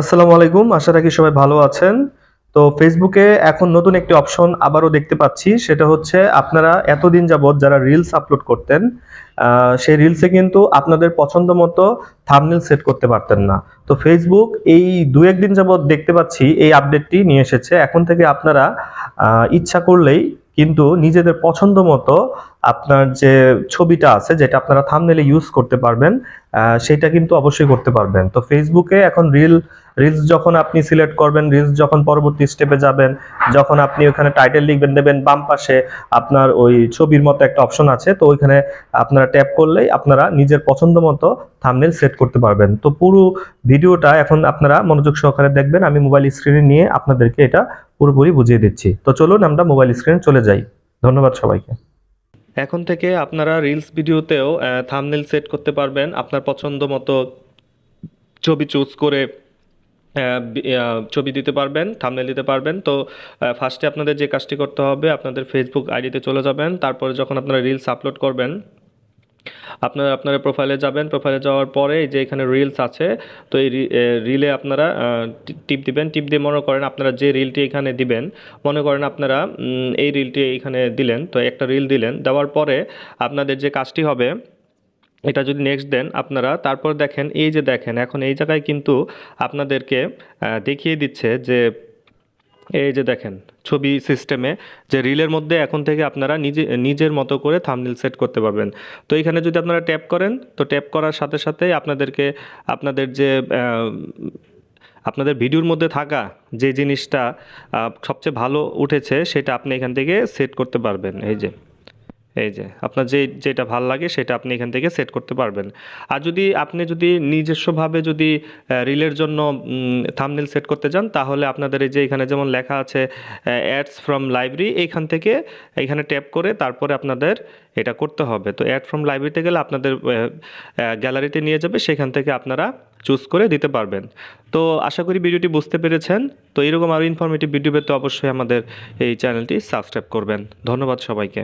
আসসালামু আলাইকুম, আশা রাখি সবাই ভালো আছেন। তো ফেসবুকে এখন নতুন একটি অপশন আবারও দেখতে পাচ্ছি, সেটা হচ্ছে আপনারা এতদিন যাবৎ যারা রিলস আপলোড করতেন সেই রিলসে কিন্তু আপনাদের পছন্দ মতো থাম্বনেল সেট করতে পারতেন না। তো ফেসবুক এই দু একদিন যাবৎ দেখতে পাচ্ছি, এই আপডেটটি নিয়ে এসেছে। এখন থেকে আপনারা ইচ্ছা করলেই কিন্তু নিজেদের পছন্দ মতো আপনার যে ছবিটা আছে, যেটা আপনারা থামনেলে ইউজ করতে পারবেন সেটা কিন্তু অবশ্যই করতে পারবেন। তো ফেসবুকে এখন রিল রিলস যখন আপনি সিলেক্ট করবেন রিলস যখন পরবর্তী স্টেপে যাবেন, যখন আপনি ওখানে টাইটেল লিখবেন, দেবেন বাম পাশে আপনার ওই ছবির মতো একটা অপশন আছে, তো ওইখানে আপনারা ট্যাপ করলেই আপনারা নিজের পছন্দ মতো থাম্বনেল সেট করতে পারবেন। তো পুরো ভিডিওটা এখন আপনারা মনোযোগ সহকারে দেখবেন, আমি মোবাইল স্ক্রিনে নিয়ে আপনাদেরকে এটা পুরোপুরি বুঝিয়ে দিচ্ছি। তো চলুন আমরা মোবাইল স্ক্রিনে চলে যাই। ধন্যবাদ সবাইকে। এখন থেকে আপনারা রিলস ভিডিওতেও থাম্বনেল সেট করতে পারবেন। আপনার পছন্দ মতো ছবি চুজ করে ছবি দিতে পারবেন থাম্বনেল দিতে পারবেন। তো ফার্স্টে আপনাদের যে কাজটি করতে হবে, আপনাদের ফেসবুক আইডিতে চলে যাবেন। তারপরে যখন আপনারা রিলস আপলোড করবেন, আপনারা আপনারা প্রোফাইলে যাবেন। প্রোফাইলে যাওয়ার পরে যে এখানে রিলস আছে, তো এই রিলে আপনারা টিপ দিবেন। টিপ দিয়ে মনে করেন আপনারা যে রিলটি এখানে দিবেন, মনে করেন আপনারা এই রিলটি এখানে দিলেন। তো একটা রিল দিলেন। দেওয়ার পরে আপনাদের যে কাজটি হবে এটা যদি নেক্সট দেন আপনারা, তারপর দেখেন, এই যে দেখেন, এখন এই জায়গায় কিন্তু আপনাদেরকে দেখিয়ে দিচ্ছে যে, এই যে দেখেন, ছবি সিস্টেমে যে রিলের মধ্যে এখন থেকে আপনারা নিজে, নিজের মতো করে থামনিল সেট করতে পারবেন। তো এখানে যদি আপনারা ট্যাপ করেন, তো ট্যাপ করার সাথে সাথে আপনাদেরকে, আপনাদের যে আপনাদের ভিডিওর মধ্যে থাকা যে জিনিসটা সবচেয়ে ভালো উঠেছে, সেটা আপনি এখান থেকে সেট করতে পারবেন। এই যে। এই যে, আপনার যে যেটা ভালো লাগে সেটা আপনি এখান থেকে সেট করতে পারবেন। আর যদি আপনি যদি নিজস্বভাবে যদি রিলের জন্য থামনেল সেট করতে চান তাহলে আপনাদের এই যে এখানে যেমন লেখা আছে অ্যাডস ফ্রম লাইব্রেরি এইখান থেকে এখানে ট্যাপ করে তারপরে আপনাদের এটা করতে হবে। তো অ্যাড ফ্রম লাইব্রেরিতে গেলে আপনাদের গ্যালারিতে নিয়ে যাবে, সেখান থেকে আপনারা চুজ করে দিতে পারবেন। তো আশা করি ভিডিওটি বুঝতে পেরেছেন। তো এরকম আরও ইনফরমেটিভ ভিডিও পেতে অবশ্যই আমাদের এই চ্যানেলটি সাবস্ক্রাইব করবেন। ধন্যবাদ সবাইকে।